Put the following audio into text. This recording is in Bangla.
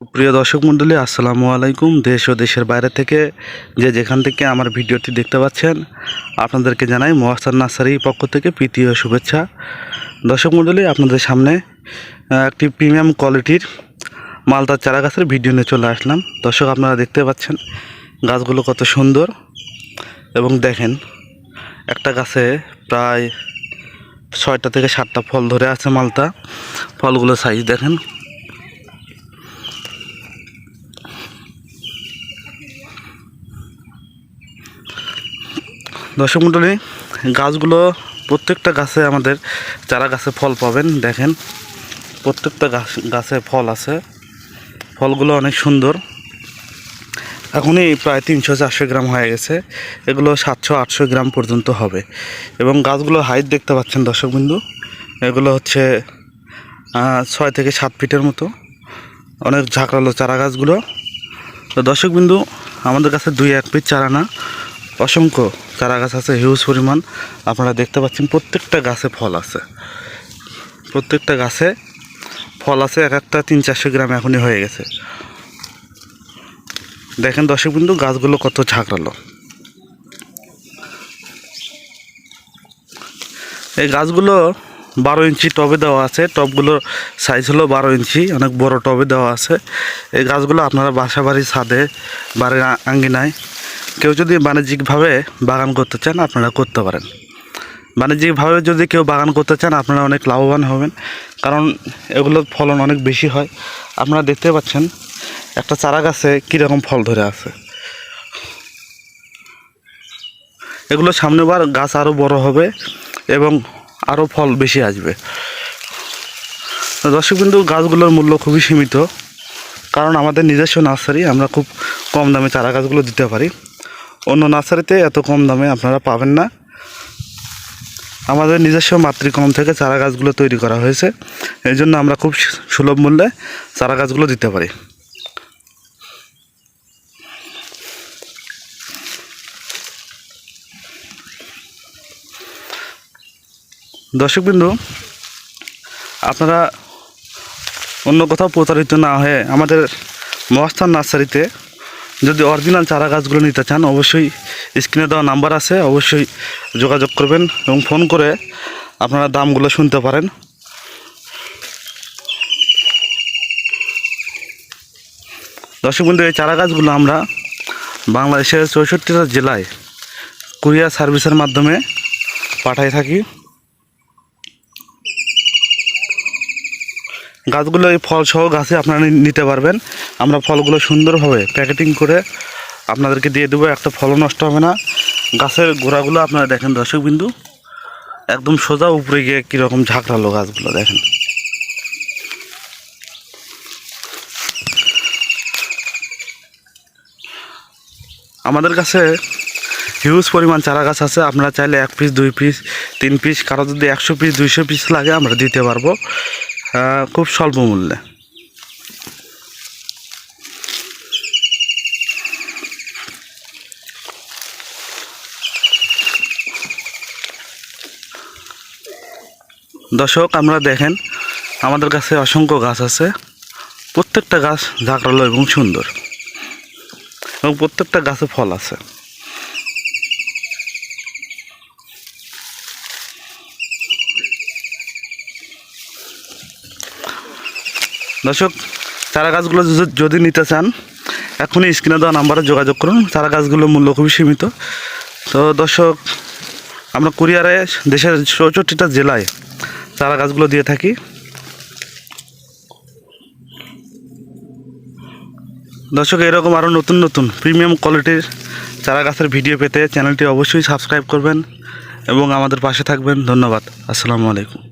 প্রিয় দর্শক মণ্ডলী, আসসালামু আলাইকুম। দেশ ও দেশের বাইরে থেকে যে যেখান থেকে আমার ভিডিওটি দেখতে পাচ্ছেন, আপনাদেরকে জানাই মহাস্তার নার্সারি পক্ষ থেকে প্রীতি ও শুভেচ্ছা। দর্শক মণ্ডলী, আপনাদের সামনে একটি প্রিমিয়াম কোয়ালিটির মালদার চারা গাছের ভিডিও নিয়ে চলে আসলাম। দর্শক, আপনারা দেখতে পাচ্ছেন গাছগুলো কত সুন্দর এবং দেখেন, একটা গাছে প্রায় ছয়টা থেকে সাতটা ফল ধরে আছে মালতা ফলগুলো সাইজ দেখেন দর্শক মণ্ডলী গাছগুলো প্রত্যেকটা গাছে আমাদের চারা গাছে ফল পাবেন, দেখেন। প্রত্যেকটা গাছ, গাছে ফল আছে। ফলগুলো অনেক সুন্দর। এখনই প্রায় তিনশো চারশো গ্রাম হয়ে গেছে। এগুলো সাতশো, আটশো গ্রাম পর্যন্ত হবে। এবং গাছগুলো হাইট দেখতে পাচ্ছেন দর্শক বিন্দু। এগুলো হচ্ছে ছয় থেকে সাত ফিটের মতো। অনেক ঝাঁকড়ালো চারা গাছগুলো। তো দর্শক বিন্দু, আমাদের কাছে দুই এক পিস চারা না। অসংখ্য চারা গাছ আছে হিউজ পরিমাণ। আপনারা দেখতে পাচ্ছেন প্রত্যেকটা গাছে ফল আছে। প্রত্যেকটা গাছে ফল আছে, এক একটা তিন চারশো গ্রাম এখনই হয়ে গেছে। দেখেন দর্শক বিন্দু, গাছগুলো কত ঝাঁকড়ালো। এই গাছগুলো বারো ইঞ্চি টবে দেওয়া আছে টবগুলোর সাইজ হলো বারো ইঞ্চি, অনেক বড় টবে দেওয়া আছে। এই গাছগুলো আপনারা বাসা বাড়ির ছাদে, বাড়ির আঙ্গিনায় কেউ যদি বাণিজ্যিকভাবে বাগান করতে চান, আপনারা করতে পারেন। বাণিজ্যিকভাবে যদি কেউ বাগান করতে চান, আপনারা অনেক লাভবান হবেন। কারণ এগুলোর ফলন অনেক বেশি হয়। আপনারা দেখতে পাচ্ছেন, একটা চারা গাছে কীরকম ফল ধরে আছে। এগুলো সামনেবার গাছ আরও বড় হবে এবং আরও ফল বেশি আসবে। দর্শক বিন্দু, গাছগুলোর মূল্য খুবই সীমিত। কারণ আমাদের নিজস্ব নার্সারি, আমরা খুব কম দামে চারা গাছগুলো দিতে পারি। অন্য নার্সারিতে এত কম দামে আপনারা পাবেন না। আমাদের নিজস্ব মাতৃকম থেকে চারা গাছগুলো তৈরি করা হয়েছে। এই জন্য আমরা খুব সুলভ মূল্যে চারা গাছগুলো দিতে পারি। দর্শকবিন্দু, আপনারা অন্য কোথাও প্রতারিত না হয়ে আমাদের মহাস্থান নার্সারিতে যদি অরিজিনাল চারা গাছগুলো নিতে চান, অবশ্যই স্ক্রিনে দেওয়া নাম্বার আছে, অবশ্যই যোগাযোগ করবেন এবং ফোন করে আপনারা দামগুলো শুনতে পারেন। দর্শক বন্ধু, এই চারা গাছগুলো আমরা বাংলাদেশের চৌষট্টিটা জেলায় কুরিয়ার সার্ভিসের মাধ্যমে পাঠাই থাকি। গাছগুলো এই ফল সহ গাছে আপনারা নিতে পারবেন। আমরা ফলগুলো সুন্দরভাবে প্যাকেটিং করে আপনাদেরকে দিয়ে দেবো, একটা ফলও নষ্ট হবে না। গাছের গোড়াগুলো আপনারা দেখেন দর্শক বিন্দু একদম সোজা উপরে গিয়ে কীরকম ঝাঁকড়ালো গাছগুলো দেখেন। আমাদের কাছে হিউজ পরিমাণ চারা গাছ আছে, আপনারা চাইলে এক পিস দুই পিস তিন পিস কারও যদি একশো পিস দুইশো পিস লাগে আমরা দিতে পারব। খুব স্বল্প মূল্যে। দর্শক, আমরা দেখেন, আমাদের কাছে অসংখ্য গাছ আছে। প্রত্যেকটা গাছ ঝাঁকড়ালো এবং সুন্দর। এবং প্রত্যেকটা গাছে ফল আছে। দর্শক, চারা গাছগুলো যদি নিতে চান, এখনই স্ক্রিনে দেওয়া নাম্বারে যোগাযোগ করুন। চারা গাছগুলোর মূল্য খুবই সীমিত। তো দর্শক, আমরা কুরিয়ারে দেশের চৌষট্টিটা জেলায় চারা গাছগুলো দিয়ে থাকি। দর্শক, এরকম আরও নতুন নতুন প্রিমিয়াম কোয়ালিটির চারা গাছের ভিডিও পেতে চ্যানেলটি অবশ্যই সাবস্ক্রাইব করবেন এবং আমাদের পাশে থাকবেন। ধন্যবাদ। আসসালামু আলাইকুম।